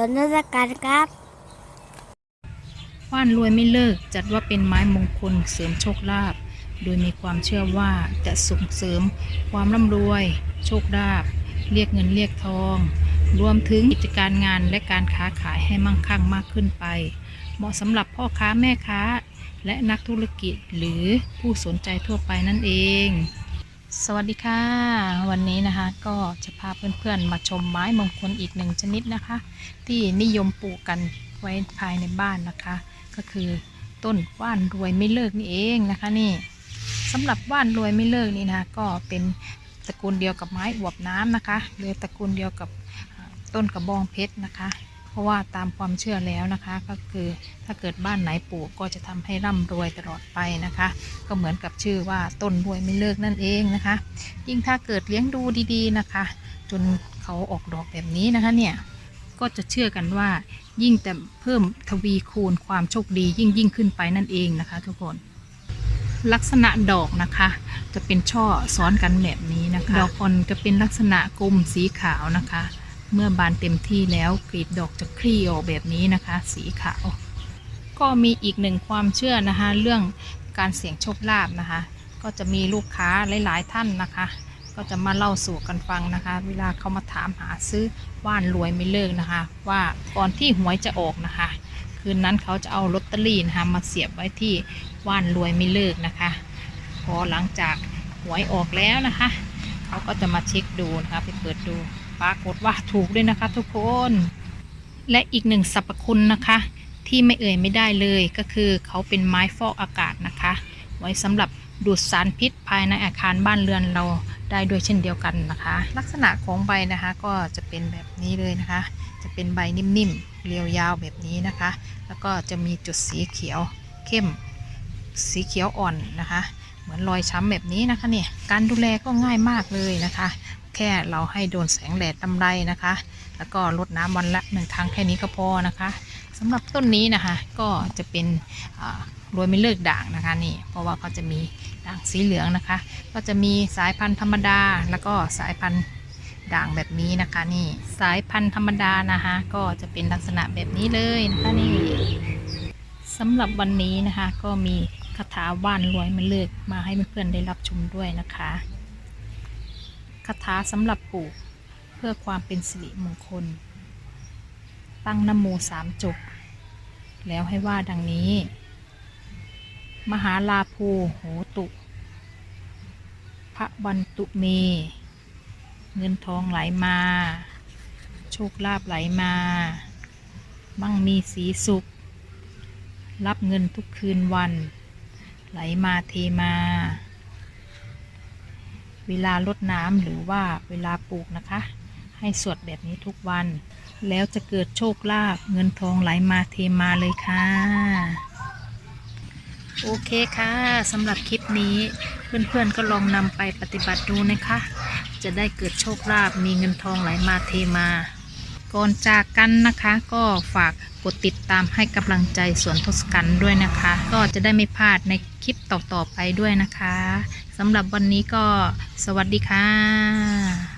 สนทการครับว่านรวยไม่เลิกจัดว่าเป็นไม้มงคลเสริมโชคลาภโดยมีความเชื่อว่าจะส่งเสริมความร่ำรวย โชคลาภเรียกเงินเรียกทอง รวมถึงกิจการงานและการค้าขายให้มั่งคั่งมากขึ้นไป เหมาะสำหรับพ่อค้าแม่ค้า และนักธุรกิจหรือผู้สนใจทั่วไปนั่นเอง สวัสดีค่ะ วันนี้นะคะก็จะพาเพื่อนๆมาชมไม้มงคลอีกหนึ่งชนิดนะคะ ที่นิยมปลูกกันไว้ภายในบ้านนะคะ ก็คือต้นว่านรวยไม่เลิกนี่เองนะคะนี่สำหรับว่านรวยไม่เลิกนี่นะคะก็เป็นตระกูลเดียวกับไม้อวบน้ำนะคะหรือตระกูลเดียวกับต้นกระบองเพชรนะคะ ราะว่าตามความเชื่อแล้วนะคะ ก็คือถ้าเกิดบ้านไหนปลูกก็จะทำให้ร่ำรวยตลอดไปนะคะ ก็เหมือนกับชื่อว่าต้นรวยไม่เลิกนั่นเองนะคะ ยิ่งถ้าเกิดเลี้ยงดูดีๆนะคะ จนเขาออกดอกแบบนี้นะคะเนี่ยก็จะเชื่อกันว่ายิ่งแต่เพิ่มทวีคูณความโชคดียิ่งยิ่งขึ้นไปนั่นเองนะคะ ทุกคนลักษณะดอกนะคะ จะเป็นช่อซ้อนกันแบบนี้นะคะ ดอกอ่อนจะเป็นลักษณะกลมสีขาวนะคะ เมื่อบานเต็มที่แล้วกลีบดอกจะคลี่ออกแบบนี้นะคะ สีขาว ก็มีอีกหนึ่งความเชื่อนะคะ เรื่องการเสี่ยงโชคลาภนะคะ ก็จะมีลูกค้าหลาย ๆ ท่านนะคะ ก็จะมาเล่าสู่กันฟังนะคะ เวลาเขามาถามหาซื้อว่านรวยไม่เลิกนะคะ ว่าก่อนที่หวยจะออกนะคะ คืนนั้นเขาจะเอาลอตเตอรี่นะคะมาเสียบไว้ที่ว่านรวยไม่เลิกนะคะ พอหลังจากหวยออกแล้วนะคะ เขาก็จะมาเช็คดูนะคะไปเปิดดู ปรากฏว่าถูกด้วยนะคะทุกคน และอีกหนึ่งสรรพคุณนะคะ ที่ไม่เอ่ยไม่ได้เลยก็คือเขาเป็นไม้ฟอกอากาศนะคะ ไว้สำหรับดูดสารพิษภายในอาคารบ้านเรือนเราได้ด้วยเช่นเดียวกันนะคะ ลักษณะของใบนะคะก็จะเป็นแบบนี้เลยนะคะ จะเป็นใบนิ่มๆเรียวยาวแบบนี้นะคะ แล้วก็จะมีจุดสีเขียวเข้ม สีเขียวอ่อนนะคะ เหมือนรอยช้ำแบบนี้นะคะเนี่ยการดูแลก็ง่ายมากเลยนะคะ แค่เราให้โดนแสงแดดลำไรนะคะ แล้วก็รดน้ำวันละหนึ่งครั้งแค่นี้ก็พอนะคะสำหรับต้นนี้นะคะก็จะเป็นรวยไม่เลิกด่างนะคะนี่เพราะว่าเขาจะมีด่างสีเหลืองนะคะ ก็จะมีสายพันธุ์ธรรมดา แล้วก็สายพันธุ์ด่างแบบนี้นะคะนี่สายพันธุ์ธรรมดานะคะ ก็จะเป็นลักษณะแบบนี้เลยนะคะนี่สำหรับวันนี้นะคะ ก็มีคาถาว่านรวยไม่เลิกมาให้เพื่อนๆได้รับชมด้วยนะคะ คาถาสำหรับปลูก เพื่อความเป็นสิริมงคล ตั้งนโมสามจบ แล้วให้ว่าดังนี้ มหาลาภูโหตุ พระวันตุเม เงินทองไหลมา โชคลาภไหลมา มั่งมีสีสุข รับเงินทุกคืนวัน ไหลมาเทมา เวลาลดน้ำหรือว่าเวลาปลูกนะคะ ให้สวดแบบนี้ทุกวัน แล้วจะเกิดโชคลาภเงินทองไหลมาเทมาเลยค่ะ โอเคค่ะสำหรับคลิปนี้เพื่อนๆก็ลองนำไปปฏิบัติดูนะคะ จะได้เกิดโชคลาภมีเงินทองไหลมาเทมา ก่อนจากกันนะคะก็ฝากกดติดตามให้กำลังใจสวนทศกัณฐ์ด้วยนะคะ ก็จะได้ไม่พลาดในคลิปต่อๆไปด้วยนะคะสำหรับวันนี้ก็สวัสดีค่ะ